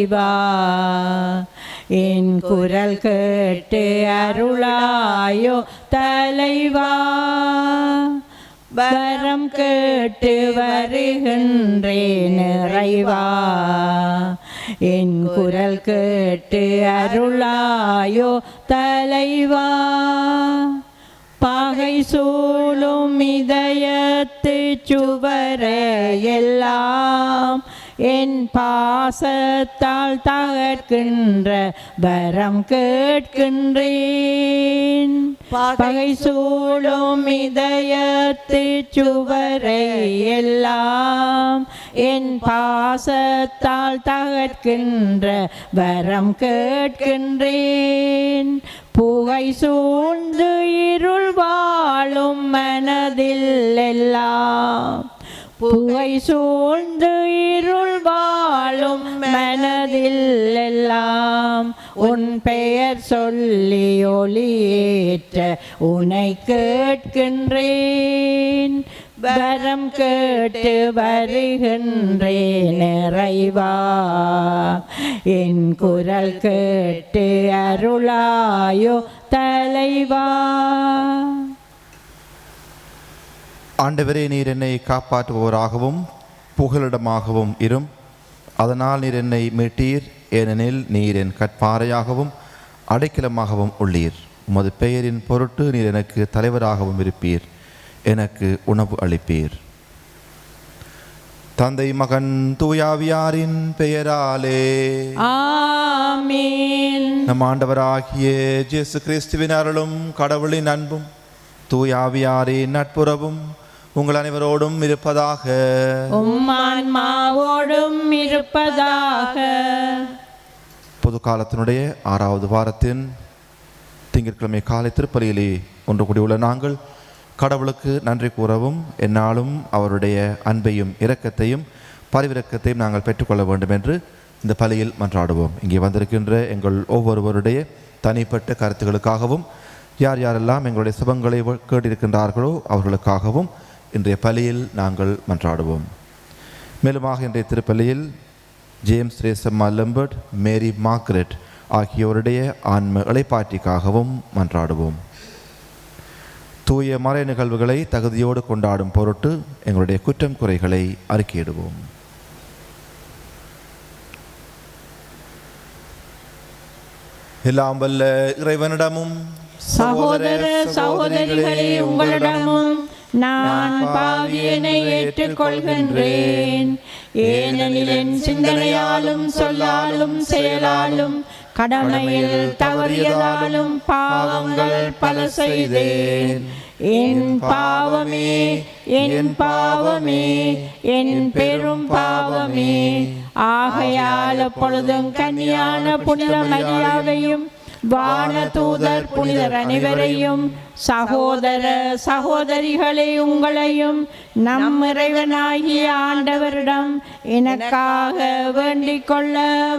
இறைவா என் குரல் கேட்டு அருளாயோ தலைவா வரம் கேட்டு வருகின்றேன் நிறைவா என் குரல் கேட்டு அருளாயோ தலைவா பகை சூழும் இதயத்து சுவர எல்லாம் என் பாசத்தால் தகர்க்கின்ற வரம் கேட்கின்றேன். பகை சூழும் இதயத்து சுவரை எல்லாம் என் பாசத்தால் தகர்க்கின்ற வரம் கேட்கின்றேன். புகை சூழ்ந்து இருள் வாழும் மனதில் எல்லாம் புகை சூழ்ந்து இருள் வாழும் மனதில் எல்லாம் உன் பெயர் சொல்லி ஒளியேற்ற உனை கேட்கின்றேன். வரம் கேட்டு வருகின்றேன் இறைவா என் குரல் கேட்டு அருளாயோ தலைவா. ஆண்டவரே நீர் என்னை காப்பாற்றுபவராகவும் புகலிடமாகவும் இரும். அதனால் நீர் என்னை மீட்டீர். ஏனெனில் நீர் என் கற்பாறையாகவும் அடைக்கலமாகவும் உள்ளீர். உமது பெயரின் பொருட்டு நீர் எனக்கு தலைவராகவும் இருப்பீர். எனக்கு உணவு அளிப்பீர். தந்தை மகன் தூயாவியாரின் பெயராலே. நம் ஆண்டவராகிய இயேசு கிறிஸ்துவின் அருளும் கடவுளின் அன்பும் தூயாவியாரின் நட்புறவும் உங்கள் அனைவரோடும் இருப்பதாக. உம்மான்மாவோடும் இருப்பதாக. பொது காலத்தினுடைய ஆறாவது வாரத்தின் திங்கட்கிழமை காலை திருப்பலியிலே ஒன்று கூடியுள்ள நாங்கள் கடவுளுக்கு நன்றி கூறவும் என்னாலும் அவருடைய அன்பையும் இரக்கத்தையும் பரிவிரக்கத்தையும் நாங்கள் பெற்றுக்கொள்ள வேண்டும் என்று இந்த பலியில் மன்றாடுவோம். இங்கே வந்திருக்கின்ற எங்கள் ஒவ்வொருவருடைய தனிப்பட்ட கருத்துக்களுக்காகவும் யார் யாரெல்லாம் எங்களுடைய சுபங்களை கேட்டிருக்கின்றார்களோ அவர்களுக்காகவும் இன்றைய பலியில் நாங்கள் மன்றாடுவோம். மேலுமாக இன்றைய திருப்பலியில் James Resamma Lambert Mary Margaret ஆகியோருடைய ஆன்ம இளைப்பாற்றிக்காகவும் மன்றாடுவோம். தூய மறை நிகழ்வுகளை தகுதியோடு கொண்டாடும் பொருட்டு எங்களுடைய குற்றம் குறைகளை அறிக்கையிடுவோம். எல்லாம் வல்ல இறைவனிடமும் சகோதர சகோதரிகளே உங்களிடமும் நான் பாவியனை ஏற்றுக்கொள்கின்றேன். ஏனெனில் என் சிந்தனையாலும் சொல்லாலும் செயலாலும் கடமையில் தவறியதாலும் பாவங்கள் பல செய்தேன். என் பாவமே என் பாவமே என் பெரும் பாவமே. ஆகையால் அப்பொழுதும் கன்னியான புனித மரியாதையும் வானதூதர் புனிதர் அனைவரையும் சகோதர சகோதரிகளை உங்களையும் நம் இறைவனாகிய ஆண்டவரிடம் எனக்காக வேண்டிக் கொள்ள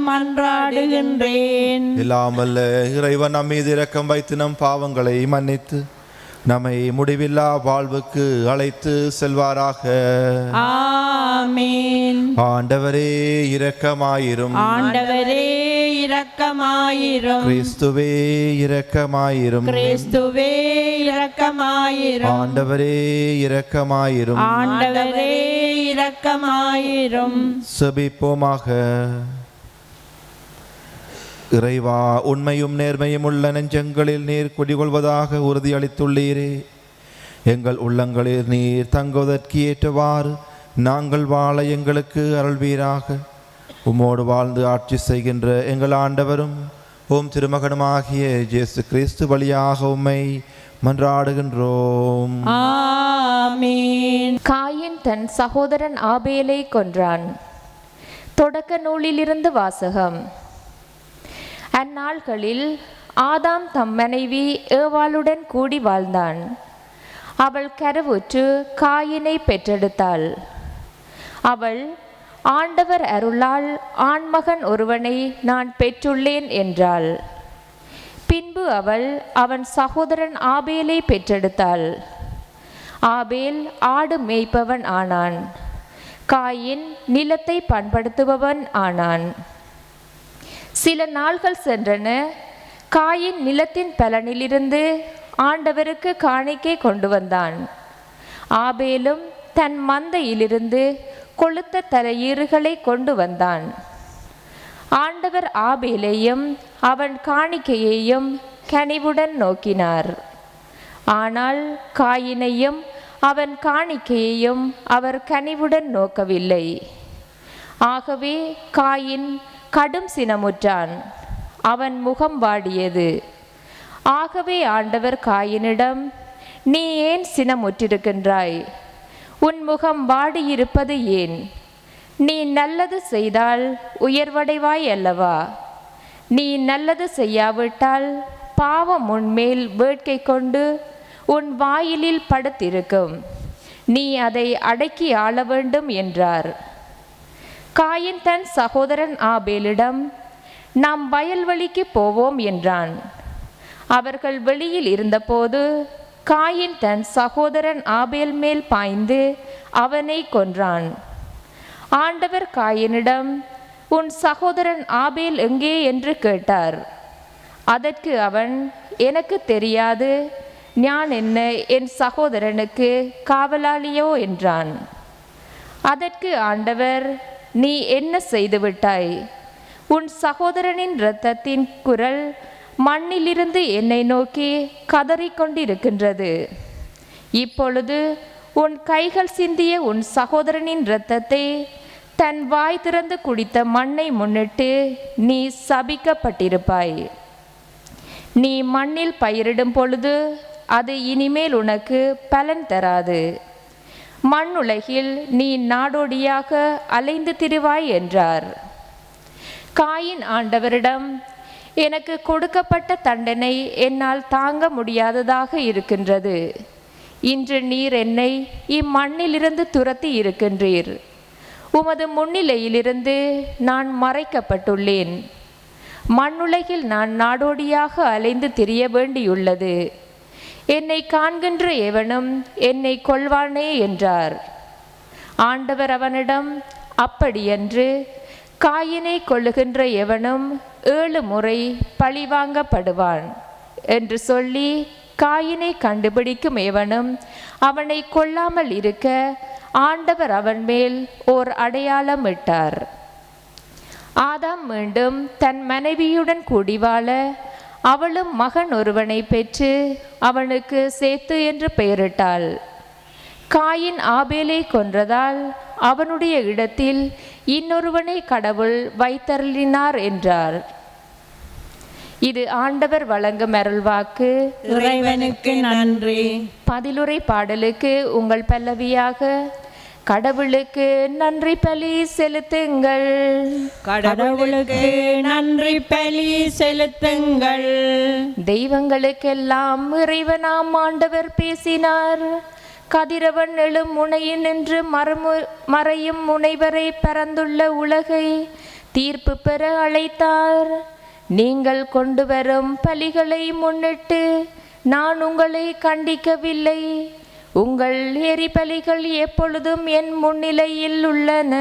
மன்றாடுகின்றேன். இல்லாமல் இறைவன் நம் மீது இரக்கம் வைத்து நம் பாவங்களை மன்னித்து நம்மை முடிவில்லா வாழ்வுக்கு அழைத்து செல்வாராக. ஆண்டவரே இரக்கமாயிரும். ஆண்டவரே இரக்கமாயிரும். கிறிஸ்துவே இரக்கமாயிரும். கிறிஸ்துவே இரக்கமாயிரும். ஆண்டவரே இரக்கமாயிரும். ஆண்டவரே இரக்கமாயிரும். செபிப்போமாக. இறைவா உண்மையும் நேர்மையும் உள்ள நெஞ்சங்களில் நீர் குடிகொள்வதாக உறுதியளித்துள்ளீரே. எங்கள் உள்ளங்களில் நீர் தங்குவதற்கு ஏற்றவாறு நாங்கள் வாழ எங்களுக்கு அருள்வீராக. உம்மோடு வாழ்ந்து ஆட்சி செய்கின்ற எங்கள் ஆண்டவரும் ஓம் திருமகனுமாகிய இயேசு கிறிஸ்து வழியாக உம்மை மன்றாடுகின்றோம். ஆமீன். காயின் தன் சகோதரன் ஆபேலை கொன்றான். தொடக்க நூலிலிருந்து வாசகம். அந்நாள்களில் ஆதாம் தம் மனைவி ஏவாளுடன் கூடி வாழ்ந்தான். அவள் கருவுற்று காயினை பெற்றெடுத்தாள். அவள் ஆண்டவர் அருளால் ஆண்மகன் ஒருவனை நான் பெற்றுள்ளேன் என்றாள். பின்பு அவள் அவன் சகோதரன் ஆபேலை பெற்றெடுத்தாள். ஆபேல் ஆடு மேய்ப்பவன் ஆனான். காயின் நிலத்தை பண்படுத்துபவன் ஆனான். சில நாள்கள் சென்றன. காயின் நிலத்தின் பலனிலிருந்து ஆண்டவருக்கு காணிக்கை கொண்டு வந்தான். ஆபேலும் தன் மந்தையிலிருந்து கொளுத்த தலையீறுகளை கொண்டு வந்தான். ஆண்டவர் ஆபேலையும் அவன் காணிக்கையையும் கனிவுடன் நோக்கினார். ஆனால் காயினையும் அவன் காணிக்கையையும் அவர் கனிவுடன் நோக்கவில்லை. ஆகவே காயின் கடும் சினமுற்றான். அவன் முகம் வாடியது. ஆகவே ஆண்டவர் காயினிடம் நீ ஏன் சினமுற்றிருக்கின்றாய்? உன் முகம் வாடியிருப்பது ஏன்? நீ நல்லது செய்தால் உயர்வடைவாய் அல்லவா? நீ நல்லது செய்யாவிட்டால் பாவம் உன்மேல் வேட்கை கொண்டு உன் வாயிலில் படுத்திருக்கும். நீ அதை அடக்கி ஆள வேண்டும் என்றார். காயின் தன் சகோதரன் ஆபேலிடம் நாம் வயல்வெளிக்கு போவோம் என்றான். அவர்கள் வெளியில் இருந்தபோது காயின் தன் சகோதரன் ஆபேல் மேல் பாய்ந்து அவனை கொன்றான். ஆண்டவர் காயினிடம் உன் சகோதரன் ஆபேல் எங்கே? என்று கேட்டார். அதற்கு அவன் எனக்கு தெரியாது நான் என்ன என் சகோதரனுக்கு காவலாளியோ? என்றான். அதற்கு ஆண்டவர் நீ என்ன செய்துவிட்டாய்? உன் சகோதரனின் இரத்தத்தின் குரல் மண்ணிலிருந்து என்னை நோக்கி கதறிக்கொண்டிருக்கின்றது. இப்பொழுது உன் கைகள் சிந்திய உன் சகோதரனின் இரத்தத்தை தன் வாய் திறந்து குடித்த மண்ணை முன்னிட்டு நீ சபிக்கப்பட்டிருப்பாய். நீ மண்ணில் பயிரிடும் பொழுது அது இனிமேல் உனக்கு பலன் தராது. மண்ணுலகில் நீ நாடோடியாக அலைந்து திரிவாய் என்றார். காயின் ஆண்டவரிடம் எனக்கு கொடுக்கப்பட்ட தண்டனை என்னால் தாங்க முடியாததாக இருக்கின்றது. இன்று நீர் என்னை இம்மண்ணிலிருந்து துரத்தி இருக்கின்றீர். உமது முன்னிலையிலிருந்து நான் மறைக்கப்பட்டுள்ளேன். மண்ணுலகில் நான் நாடோடியாக அலைந்து திரிய வேண்டியுள்ளது. என்னை காண்கின்ற எவனும் என்னை கொள்வானே என்றார். ஆண்டவர் அவனிடம் அப்படியன்று காயினை கொள்ளுகின்ற எவனும் ஏழு முறை பழிவாங்கப்படுவான் என்று சொல்லி காயினை கண்டுபிடிக்கும் எவனும் அவனை கொல்லாமல் இருக்க ஆண்டவர் அவன் மேல் ஓர் அடையாளம் இட்டார். ஆதாம் மீண்டும் தன் மனைவியுடன் கூடி வாழ அவளும் மகன் ஒருவனை பெற்று அவனுக்கு சேத்து என்று பெயரிட்டாள். காயின் ஆபேலை கொன்றதால் அவனுடைய இடத்தில் இன்னொருவனை கடவுள் வைத்தருளினார் என்றார். இது ஆண்டவர் வழங்கும் அருள்வாக்கு. இறைவனுக்கு நன்றி. பதிலுரை பாடலுக்கு உங்கள் பல்லவியாக கடவுளுக்கு நன்றி பலி செலுத்துங்கள். கடவுளுக்கு நன்றி பலி செலுத்துங்கள். தெய்வங்களுக்கெல்லாம் இறைவனாம் ஆண்டவர் பேசினார். கதிரவன் எழும் முனையில் நின்று மரமு மறையும் முனைவரை பரந்துள்ள உலகை தீர்ப்பு பெற அழைத்தார். நீங்கள் கொண்டு வரும் பலிகளை முன்னிட்டு நான் உங்களை கண்டிக்கவில்லை. உங்கள் எரிபலிகள் எப்பொழுதும் என் முன்னிலையில் உள்ளன.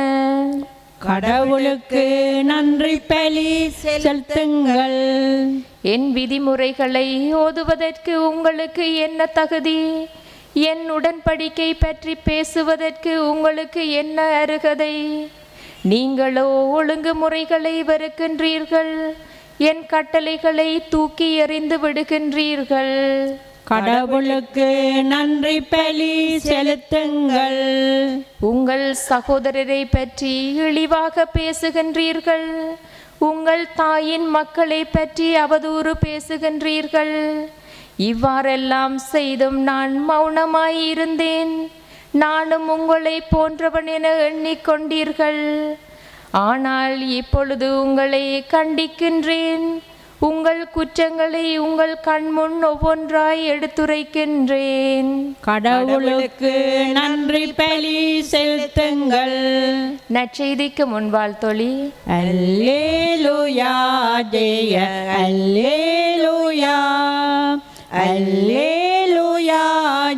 கடவுளுக்கு நன்றி பலி செலுத்துங்கள். என் விதிமுறைகளை ஓதுவதற்கு உங்களுக்கு என்ன தகுதி? என் உடன்படிக்கை பற்றி பேசுவதற்கு உங்களுக்கு என்ன அருகதை? நீங்களோ ஒழுங்குமுறைகளை வெறுக்கின்றீர்கள். என் கட்டளைகளை தூக்கி எறிந்து விடுகின்றீர்கள். கடவுளுக்கு நன்றி பலி செலுத்துங்கள். உங்கள் சகோதரரை பற்றி இழிவாக பேசுகின்றீர்கள். உங்கள் தாயின் மக்களை பற்றி அவதூறு பேசுகின்றீர்கள். இவ்வாறெல்லாம் செய்தும் நான் மௌனமாய் இருந்தேன். நானும் உங்களை போன்றவன் என எண்ணிக்கொண்டீர்கள். ஆனால் இப்பொழுது உங்களை கண்டிக்கின்றேன். உங்கள் குற்றங்களை உங்கள் கண்முன் ஒவ்வொன்றாய் எடுத்துரைக்கின்றேன். கடவுளுக்கு நன்றி பலி செலுத்துங்கள். நற்செய்திக்கு முன்பால் தொழி அல்லேலூயா ஜெய அல்லேலூயா. அல்லேலூயா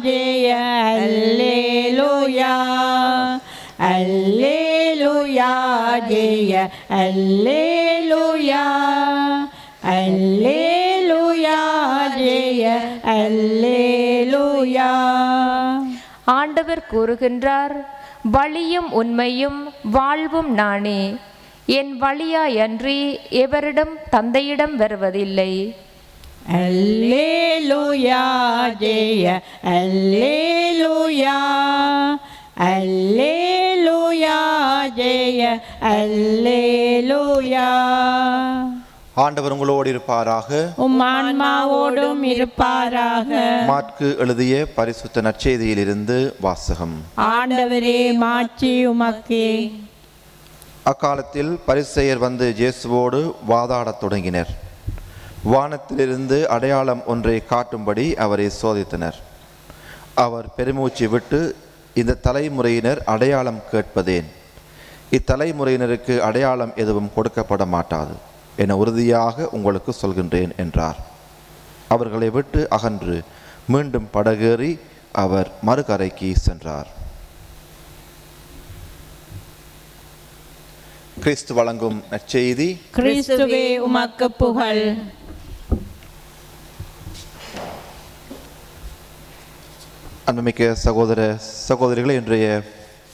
ஜெய அல்லேலூயா. அல்லேலூயா ஜெய அல்லேலூயா. அல்லேலூயா ஜெய அல்லேலூயா. ஆண்டவர் கூறுகின்றார் வழியும் உண்மையும் வாழ்வும் நானே. என் வழியாயன்றி எவரிடம் தந்தையிடம் வருவதில்லை. அல்லேலூயா ஜெய அல்லேலூயா. அல்லேலூயா ஜெய அல்லேலூயா. ஆண்டவர் உங்களோடு இருப்பாராக. உம் ஆன்மாவோடும் இருப்பாராக. மாற்கு எழுதிய பரிசுத்த நற்செய்தியிலிருந்து வாசகம். ஆண்டவரே மாட்சி உமக்கே. அக்காலத்தில் பரிசெயர் வந்து இயேசுவோடு வாதாடத் தொடங்கினர். வானத்திலிருந்து அடையாளம் ஒன்றை காட்டும்படி அவரை சோதித்தனர். அவர் பெருமூச்சு விட்டு இந்த தலைமுறையினர் அடையாளம் கேட்பதேன். இத்தலைமுறையினருக்கு அடையாளம் எதுவும் கொடுக்கப்பட மாட்டாது என உறுதியாக உங்களுக்கு சொல்கின்றேன் என்றார். அவர்களை விட்டு அகன்று மீண்டும் படகேறி அவர் மறுகரைக்கு சென்றார். கிறிஸ்து வழங்கும் நற்செய்தி. கிறிஸ்துவே உமக்கு புகழ். அன்புமிக்க சகோதர சகோதரிகளை இன்றைய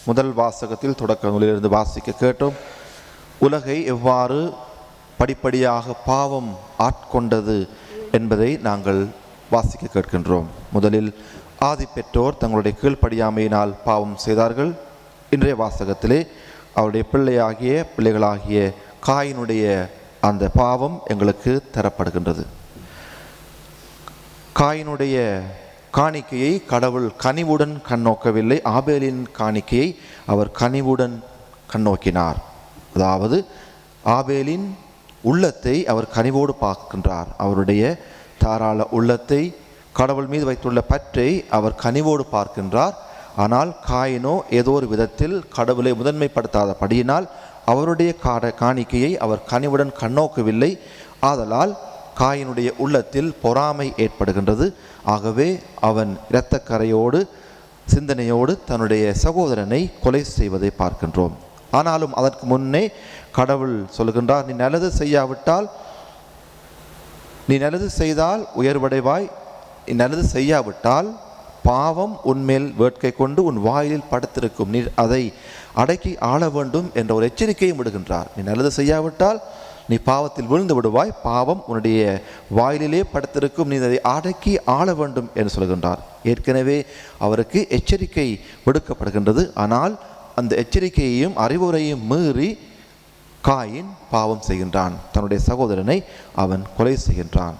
முதல் வாசகத்தில் தொடக்க நூலிலிருந்து வாசிக்க கேட்டோம். உலகை எவ்வாறு படிப்படியாக பாவம் ஆட்கொண்டது என்பதை நாங்கள் வாசிக்க கேட்கின்றோம். முதலில் ஆதி பெற்றோர் தங்களுடைய கீழ்ப்படியாமையினால் பாவம் செய்தார்கள். இன்றைய வாசகத்திலே அவருடைய பிள்ளையாகிய பிள்ளைகளாகிய காயினுடைய அந்த பாவம் எங்களுக்கு தரப்படுகின்றது. காயினுடைய காணிக்கையை கடவுள் கனிவுடன் கண்ணோக்கவில்லை. ஆபேலின் காணிக்கையை அவர் கனிவுடன் கண்ணோக்கினார். அதாவது ஆபேலின் உள்ளத்தை அவர் கனிவோடு பார்க்கின்றார். அவருடைய தாராள உள்ளத்தை கடவுள் மீது வைத்துள்ள பற்றை அவர் கனிவோடு பார்க்கின்றார். ஆனால் காயினோ ஏதோ ஒரு விதத்தில் கடவுளை முதன்மைப்படுத்தாதபடியினால் அவருடைய காட காணிக்கையை அவர் கனிவுடன் கண்ணோக்கவில்லை. ஆதலால் காயினுடைய உள்ளத்தில் பொறாமை ஏற்படுகின்றது. ஆகவே அவன் இரத்தக்கரையோடு சிந்தனையோடு தன்னுடைய சகோதரனை கொலை செய்வதை பார்க்கின்றோம். ஆனாலும் அதற்கு முன்னே கடவுள் சொல்கின்றார் நீ நல்லது செய்யாவிட்டால் நீ நல்லது செய்தால் உயர்வடைவாய். நீ நல்லது செய்யாவிட்டால் பாவம் உன்மேல் வேட்கை கொண்டு உன் வாயிலில் படுத்திருக்கும். நீ அதை அடக்கி ஆள வேண்டும் என்ற ஒரு எச்சரிக்கையும் விடுகின்றார். நீ நல்லது செய்யாவிட்டால் நீ பாவத்தில் விழுந்து விடுவாய். பாவம் உன்னுடைய வாயிலிலே படுத்திருக்கும். நீ அதை அடக்கி ஆள வேண்டும் என்று சொல்கின்றார் ஏற்கனவே அவருக்கு எச்சரிக்கை விடுக்கப்படுகின்றது. ஆனால் அந்த எச்சரிக்கையையும் அறிவுரையும் மீறி காயின் பாவம் செய்கின்றான். தன்னுடைய சகோதரனை அவன் கொலை செய்கின்றான்.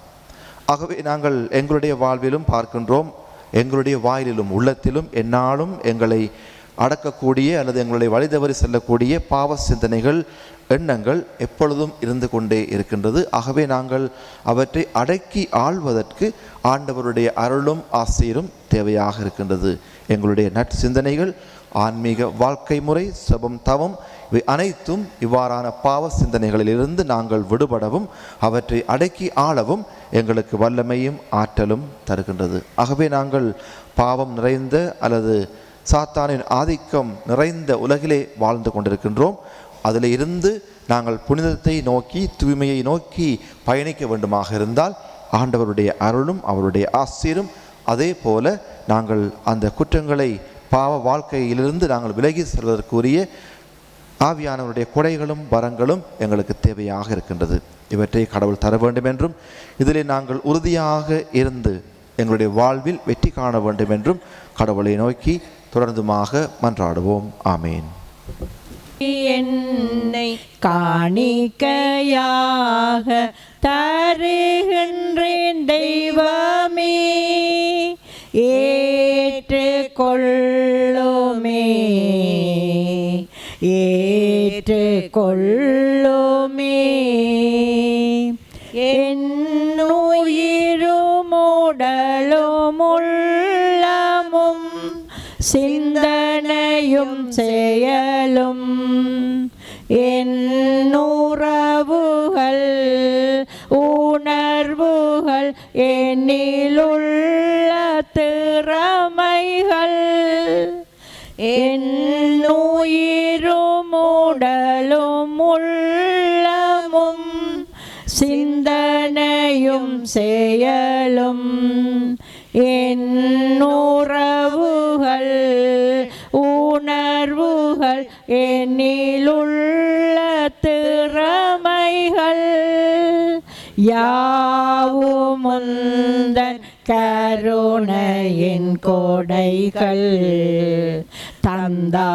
ஆகவே நாங்கள் எங்களுடைய வாழ்விலும் பார்க்கின்றோம். எங்களுடைய வாயிலிலும் உள்ளத்திலும் என்னாலும் எங்களை அடக்கக்கூடிய அல்லது எங்களுடைய வழி தவறி செல்லக்கூடிய பாவ சிந்தனைகள் எண்ணங்கள் எப்பொழுதும் இருந்து கொண்டே இருக்கின்றது. ஆகவே நாங்கள் அவற்றை அடக்கி ஆள்வதற்கு ஆண்டவருடைய அருளும் ஆசீரும் தேவையாக இருக்கின்றது. எங்களுடைய நற்சிந்தனைகள் ஆன்மீக வாழ்க்கை முறை சபம் தவம் இவை அனைத்தும் இவ்வாறான பாவ சிந்தனைகளிலிருந்து நாங்கள் விடுபடவும் அவற்றை அடக்கி ஆளவும் எங்களுக்கு வல்லமையும் ஆற்றலும் தருகின்றது. ஆகவே நாங்கள் பாவம் நிறைந்த அல்லது சாத்தானின் ஆதிக்கம் நிறைந்த உலகிலே வாழ்ந்து கொண்டிருக்கின்றோம். அதில் இருந்து நாங்கள் புனிதத்தை நோக்கி தூய்மையை நோக்கி பயணிக்க வேண்டுமாக இருந்தால் ஆண்டவருடைய அருளும் அவருடைய ஆசிரும் அதே போல நாங்கள் அந்த குற்றங்களை பாவ வாழ்க்கையிலிருந்து நாங்கள் விலகி செல்வதற்குரிய ஆவியானவருடைய கொடைகளும் வரங்களும் எங்களுக்கு தேவையாக இருக்கின்றது. இவற்றை கடவுள் தர வேண்டும் என்றும் இதிலே நாங்கள் உறுதியாக இருந்து எங்களுடைய வாழ்வில் வெற்றி காண வேண்டும் என்றும் கடவுளை நோக்கி தொடர்ந்துமாக மன்றாடுவோம். ஆமேன். என்னை காணிக்கையாக தருகின்றேன் தெய்வமே. ஏற்றுக்கொள்ளுமே ஏற்றுக்கொள்ளுமே. என்னுயிரும் உடலும் உள்ளமும் சிந்தனையும் செயலும். என்னுறவுகள் உணர்வுகள் என்னிலுள்ள திறமை என்னுயிரும் உடலும் உள்ளமும் சிந்தனையும் செயலும். என்னுறவுகள் உணர்வுகள் என்னிலுள்ள திறமைகள் யாவும் முந்தன் கருணையின் கோடைகள் தந்தாயேற்று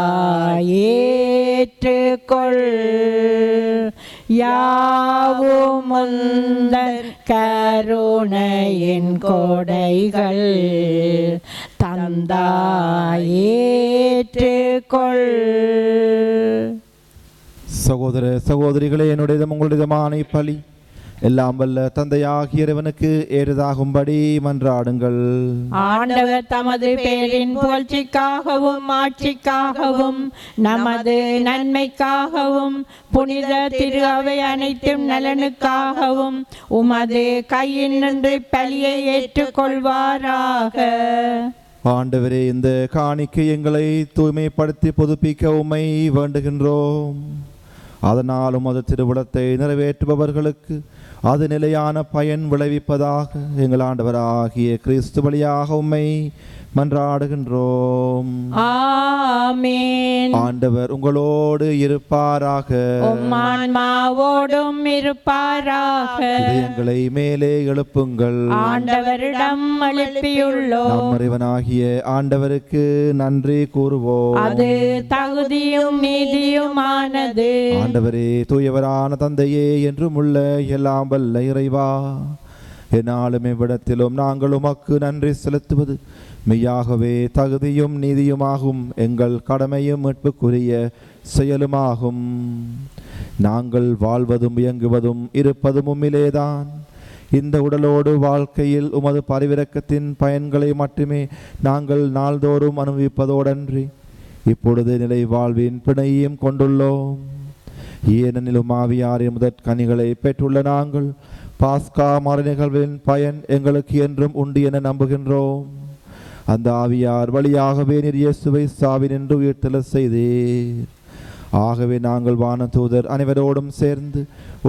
கொள் யாவுமுந்தன் கருணையின் கோடைகள் தந்தாயேற்று கொள் சகோதர சகோதரிகளே என்னுடையதும் உங்களுடையதுமான பலி எல்லாம் வல்ல தந்தையாகிய இறைவனுக்கு ஏறுதாகும்படி மன்றாடுங்கள். ஆண்டவர் தமது பேரின் புகழ்ச்சிக்காகவும் ஆட்சிக்காகவும் நமது நன்மைக்காகவும் புனித திரு அவை அனைத்தும் நலனுக்காகவும் உமது கையில் நின்று பலியை ஏற்றுக்கொள்வாராக. ஆண்டவரே இந்த காணிக்கை எங்களை தூய்மைப்படுத்தி புதுப்பிக்க உம்மை வேண்டுகின்றோம். அதனால் உமது திருவிடத்தை நிறைவேற்றுபவர்களுக்கு அது நிலையான பயன் விளைவிப்பதாக எங்கள் ஆண்டவராகிய கிறிஸ்து வழியாக உம்மை மன்றாடுகின்றோம். ஆமேன். ஆண்டவர் உங்களோடு இருப்பாராக. உம்மான்மாவோடும் இருப்பாராக. இதயங்களை மேலே எழுப்புங்கள். ஆண்டவரிடம் எழுப்பியுள்ளோம். நம் இறைவனாகிய ஆண்டவருக்கு நன்றி கூறுவோம். அது தகுதியும் நீதியுமானது. ஆண்டவரே தூயவரான தந்தையே என்றும் உள்ள எல்லாம் வல்ல இறைவா. என்னாலும் இவ்விடத்திலும் நாங்கள் உமக்கு நன்றி செலுத்துவது. மெய்யாகவே தகுதியும் நீதியுமாகும். எங்கள் கடமையும் மீட்புக்குரிய செயலுமாகும். நாங்கள் வாழ்வதும் இயங்குவதும் இருப்பதும் உம்மிலேதான் இந்த உடலோடு வாழ்க்கையில் உமது பரிவிறக்கத்தின் பயன்களை மட்டுமே நாங்கள் நாள்தோறும் அனுபவிப்பதோடன்றி இப்பொழுது நிலை வாழ்வின் பிணையையும் கொண்டுள்ளோம். ஏனெனிலும் உமாவியாரின் முதற்கனிகளை பெற்றுள்ள நாங்கள் பாஸ்கா மறு நிகழ்வின் பயன் எங்களுக்கு என்றும் உண்டு என நம்புகின்றோம். அந்த ஆவியார் வழியாகவே நீர் இயேசுவை சாவினின்று உயிர்த்தல செய்தீர். ஆகவே நாங்கள் வான தூதர் அனைவரோடும் சேர்ந்து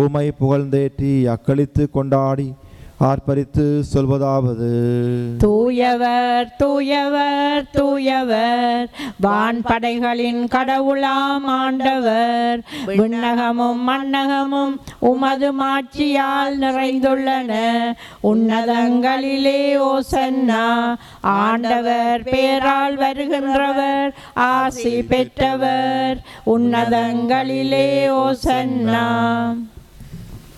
உமை புகழ்ந்தேற்றி அக்களித்து கொண்டாடி ஆர்ப்பரித்து சொல்வதாவது. தூயவர் தூயவர் தூயவர் வான்படைகளின் கடவுளாம் ஆண்டவர். விண்ணகமும் மன்னகமும் உமது மாட்சியால் நிறைந்துள்ளன. உன்னதங்களிலே ஓசன்னா ஆண்டவர் பேரால் வருகின்றவர் ஆசி பெற்றவர். உன்னதங்களிலே ஓசன்னா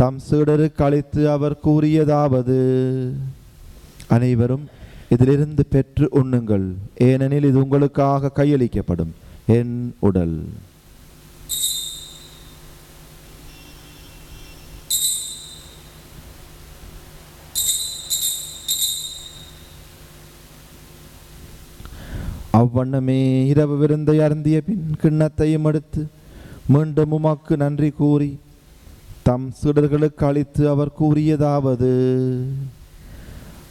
தம் சீடருக்கு கழித்து அவர் கூறியதாவது அனைவரும் இதிலிருந்து பெற்று உண்ணுங்கள். ஏனெனில் இது உங்களுக்காக கையளிக்கப்படும். என் உடல். அவ்வண்ணமே இரவு விருந்தை அருந்திய பின் கிண்ணத்தையும் எடுத்து மீண்டும் உமக்கு நன்றி கூறி தம் சீடர்களுக்கு அளித்து அவர் கூறியதாவது.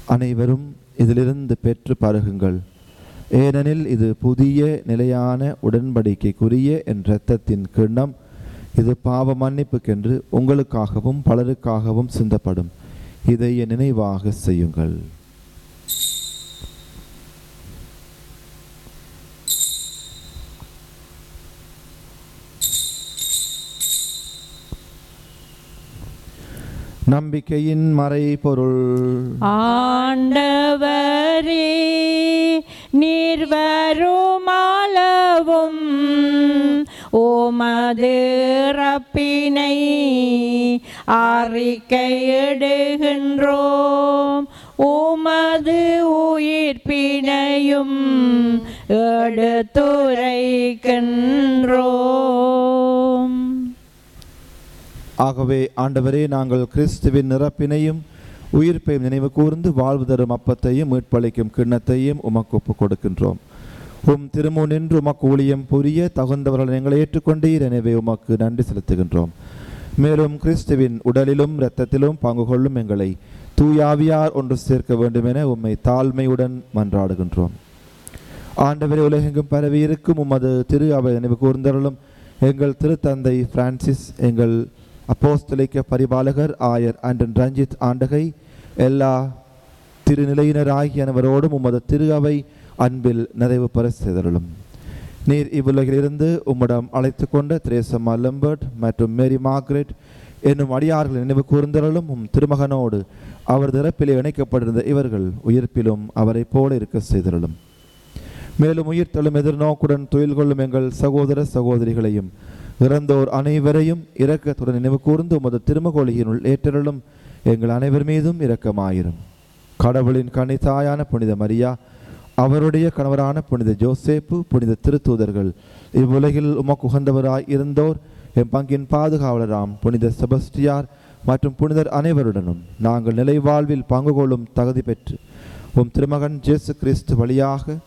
அனைவரும் இதிலிருந்து பெற்று பருகுங்கள். ஏனெனில் இது புதிய நிலையான உடன்படிக்கைக்குரிய என் இரத்தத்தின் கிண்ணம். இது பாவ மன்னிப்புக்கென்று உங்களுக்காகவும் பலருக்காகவும் சிந்தப்படும். இதை நினைவாக செய்யுங்கள். நம்பிக்கையின் மறைபொருள். ஆண்டவரே நீர் வருமாலவும் ஓமது ரப்பினை அறிக்கையிடுகின்றோம். உமது உயிர்ப்பினையும் எடுத்துரைக்கின்றோம். ஆகவே ஆண்டவரே நாங்கள் கிறிஸ்துவின் நிரப்பினையும் உயிர்ப்பையும் நினைவு கூர்ந்து வாழ்வு தரும் அப்பத்தையும் மீட்பளிக்கும் கிண்ணத்தையும் உமக்கு ஒப்பு கொடுக்கின்றோம். உம் திருமு நின்று உமக்கு ஊழியம் புரிய தகுந்தவர்கள் எங்களை ஏற்றுக்கொண்டீர். எனவே உமக்கு நன்றி செலுத்துகின்றோம். மேலும் கிறிஸ்துவின் உடலிலும் இரத்தத்திலும் பங்கு கொள்ளும் எங்களை தூயாவியார் ஒன்று சேர்க்க வேண்டும் என உம்மை தாழ்மையுடன் மன்றாடுகின்றோம். ஆண்டவரை உலகெங்கும் பரவி இருக்கும் உமது திரு அவை நினைவு கூர்ந்தருளும் எங்கள் திருத்தந்தை பிரான்சிஸ் எங்கள் அப்போஸ்தலிக்க பரிபாலகர் ஆயர் அண்டன் ரஞ்சித் ஆண்டகை எல்லா திருநிலையினராகியனவரோடும் உமது திரு அவை அன்பில் நிறைவு பெற செய்தருளும். நீர் இவ்வுலகிலிருந்து உம்மிடம் அழைத்து கொண்ட திரேசம்மா லெம்பர்ட் மற்றும் மேரி மார்க்ரெட் என்னும் அடியார்கள் நினைவு கூர்ந்தருளும். உம் திருமகனோடு அவர் திறப்பிலே இணைக்கப்பட்டிருந்த இவர்கள் உயிர்ப்பிலும் அவரைப் போல இருக்க செய்தருளும். மேலும் உயிர்த்தலும் எதிர்நோக்குடன் தொழில் கொள்ளும் எங்கள் சகோதர சகோதரிகளையும் இறந்தோர் அனைவரையும் இரக்கத்துடன் நினைவு கூர்ந்து உமது திருமகோழியினுள் ஏற்றலும் எங்கள் அனைவர் மீதும் இரக்கமாயிரும். கடவுளின் கணிதாயான புனித மரியா அவருடைய கணவரான புனித ஜோசேப்பு புனித திருத்தூதர்கள் இவ்வுலகில் உமக்கு உகந்தவராய் இருந்தோர். எம் பங்கின் பாதுகாவலராம் புனித செபஸ்டியார் மற்றும் புனிதர் அனைவருடனும் நாங்கள் நிலை வாழ்வில் பங்கு கொள்ளும் தகுதி பெற்று உம் திருமகன் ஜேசு கிறிஸ்து வழியாக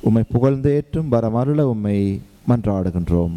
உம்மை புகழ்ந்து ஏற்றும் வரமருள உம்மை மன்றாடுகின்றோம்.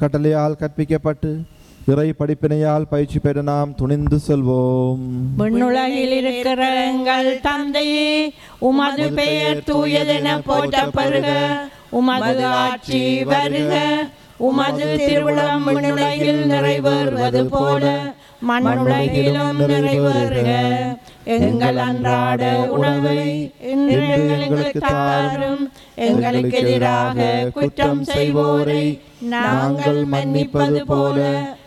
கட்டளையால் கற்பிக்கப்பட்டு இறை படிப்பினையால் பயிற்சி பெற நாம் துணிந்து செல்வோம். விண்ணுலகில் இருக்கிற எங்கள் தந்தையே உமது பெயர் தூயதென போற்றப்பெறுக. உமது ஆட்சி வருக. உமது திருவிழம் விண்ணுலகில் நிறைவேறுவது போல மண்ணுலகிலும் நிறைவேறுக. எங்கள் அன்றாட உணவை எங்களுக்கு தாரும். எங்களுக்கு எதிராக குற்றம் செய்வோரை நாங்கள் மன்னிப்பது போல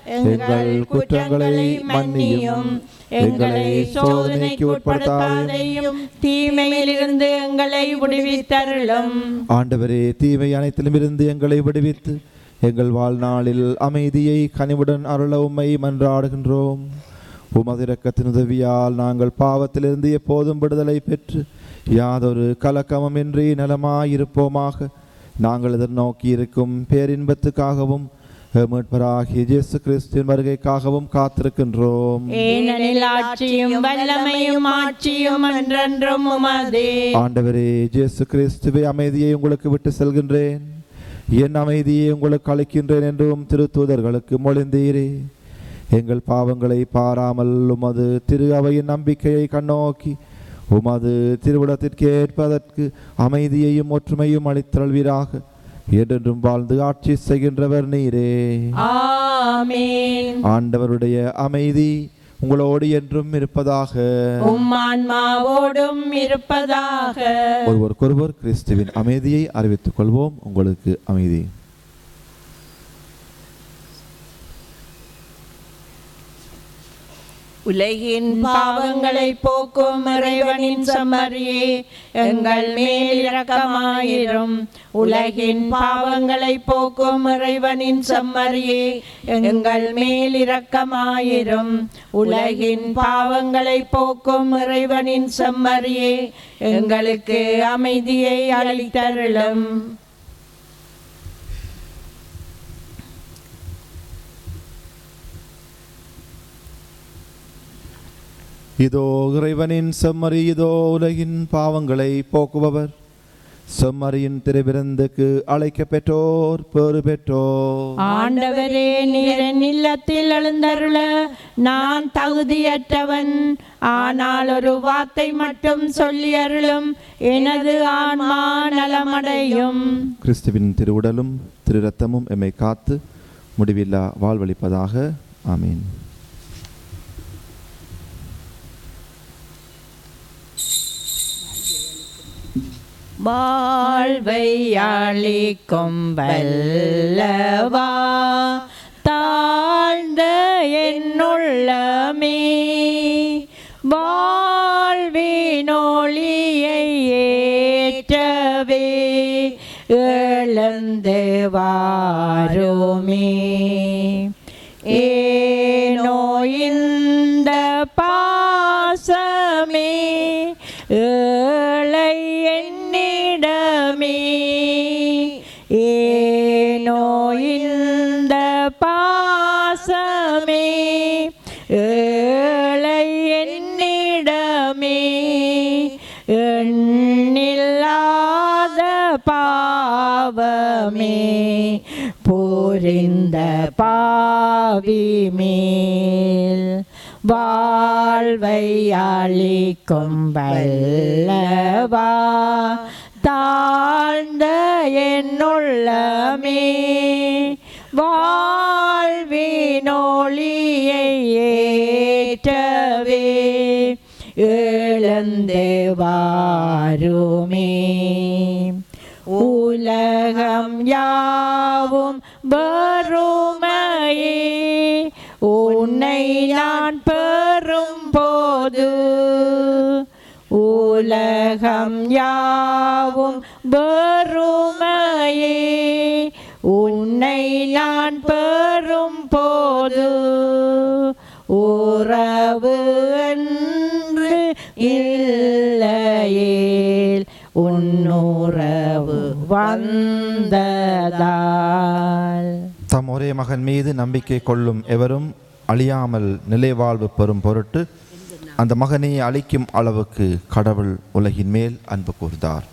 எங்கள் குற்றங்களை மன்னியும். எங்களை சோதனைக்கு உட்படுத்தாதையும் தீமையிலிருந்து எங்களை விடுவித்தருளும். ஆண்டவரே தீமை அனைத்திலும் இருந்து எங்களை விடுவித்து எங்கள் வாழ்நாளில் அமைதியை கனிவுடன் அருள உம்மை மன்றாடுகின்றோம். உமதிரக்கத்தின் உதவியால் நாங்கள் பாவத்திலிருந்து எப்போதும் விடுதலை பெற்று யாதொரு கலக்கமுமின்றி நலமாயிருப்போமாக. நாங்கள் எதிர்நோக்கி இருக்கும் பேரின்பத்துக்காகவும் மீட்பராகிய இயேசு கிறிஸ்துவின் வருகைக்காகவும் காத்திருக்கின்றோம். ஏனெனில் ஆட்சியும் வல்லமையும் ஆட்சியும் என்றென்றும் உமதே. ஆண்டவரே இயேசு கிறிஸ்துவை அமைதியை உங்களுக்கு விட்டு செல்கின்றேன். என் அமைதியை உங்களுக்கு அளிக்கின்றேன் என்றும் திருத்தூதர்களுக்கு மொழிந்தீரே. எங்கள் பாவங்களை பாராமல் உமது திரு அவையின் நம்பிக்கையை கண்ணோக்கி உமது திருவிடத்திற்கு ஏற்பதற்கு அமைதியையும் ஒற்றுமையும் அளித்தல்வீராக என்றென்றும் வாழ்ந்து ஆட்சி செய்கின்றவர் நீரே. ஆண்டவருடைய அமைதி உங்களோடு என்றும் இருப்பதாக. ஆன்மாவோடும் இருப்பதாக. ஒருவருக்கொருவர் கிறிஸ்துவின் அமைதியை அறிவித்துக் கொள்வோம் உங்களுக்கு அமைதி. உலகின் பாவங்களை போக்கும் இறைவனின் சம்மரியே எங்கள் மேல் இரக்கமாயிரும். உலகின் பாவங்களை போக்கும் இறைவனின் சம்மரியே எங்கள் மேல் இரக்கமாயிரும். உலகின் பாவங்களை போக்கும் இறைவனின் சம்மரியே எங்களுக்கு அமைதியை அளித்தருளும். இதோ இறைவனின் செம்மறி இதோ உலகின் பாவங்களை போக்குபவர். செம்மறியின் திருவிருந்துக்கு அழைக்க பெற்றோர் பேறு பெற்றோர். ஆண்டவரே நீர் என் இல்லத்தில் எழுந்தருள நான் தகுதியற்றவன். ஆனால் ஒரு வார்த்தை மட்டும் சொல்லி அருளும் எனது ஆன்மா நலமடையும். கிறிஸ்துவின் திருவுடலும் திரு ரத்தமும் எம்மை காத்து முடிவில்லா வாழ்வளிப்பதாக ஆமீன். வாழ்வை அளிக்கும் வல்லவா? தாழ்ந்த என்னுள்ளமே வாழ்வினொளியை ஏற்றவே இழந்து வாருமே. ஏ ஏனோ இந்த பாசமே ஏழை என்னிடமே எண்ணில்லாத பாவமே புரிந்த பாவிமேல் வாழ்வை அளிக்கும் வல்லவா. தாழ்ந்த என்னுள்ளமே வாழ்வினொளியை ஏற்றவே இழந்து வாருமே உலகம் யாவும் வறுமையே உன்னை நான் பெறும் உலகம் யாவும் வறுமையே. உன்னை நான் பெறும் போது உறவு என்று இல்லையேல் உன்னுறவு வந்ததால். தம் ஒரே மகன் மீது நம்பிக்கை கொள்ளும் எவரும் அழியாமல் நிலைவாழ்வு பெறும் பொருட்டு அந்த மகனை அழிக்கும் அளவுக்கு கடவுள் உலகின் மேல் அன்பு கூர்ந்தார்.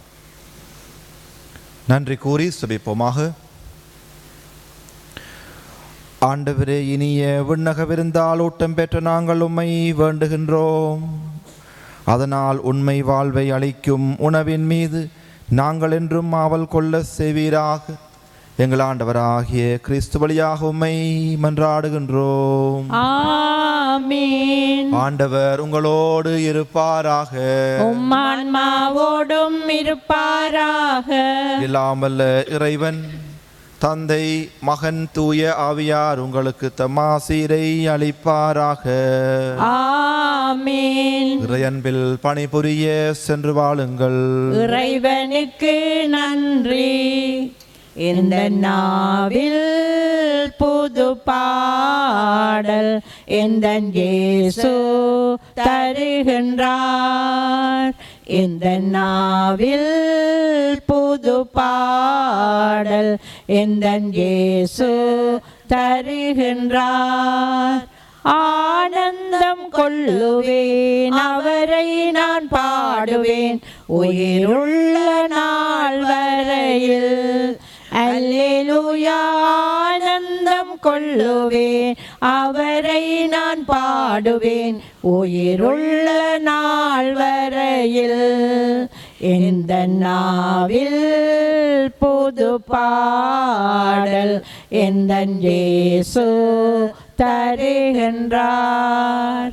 நன்றி கூறி சுபிப்போமாக. ஆண்டவரே இனிய விண்ணக விருந்தால் ஊட்டம் பெற்ற நாங்கள் உம்மை வேண்டுகின்றோம். அதனால் உண்மை வாழ்வை அளிக்கும் உணவின் மீது நாங்கள் என்றும் ஆவல் கொள்ள செய்வீராக. எங்கள் ஆண்டவராகிய கிறிஸ்து வழியாக உம்மை மன்றாடுகின்றோம். ஆண்டவர் உங்களோடு இருப்பாராக. உம்மான்மாவோடும் இருப்பாராக. இல்லாமல்ல இறைவன் தந்தை மகன் தூய ஆவியார் உங்களுக்கு தம்மாசீரை அளிப்பாராக. ஆமீன். இறையன்பில் பணிபுரிய சென்று வாழுங்கள். இறைவனுக்கு நன்றி. இந்த நாவில் புது பாடல் எந்த இயேசு தருகின்றார். இந்த நாவில் புது பாடல் எந்த இயேசு தருகின்றார். ஆனந்தம் கொள்ளுவேன் அவரை நான் பாடுவேன். உயிருள்ள நாள் வரையில் அல்லேலூயா ஆனந்தம் கொள்ளுவேன். அவரை நான் பாடுவேன். உயிருள்ள நாள் வரையில் இந்த நாவில் புது பாடல் எந்த இயேசு தருகின்றார்.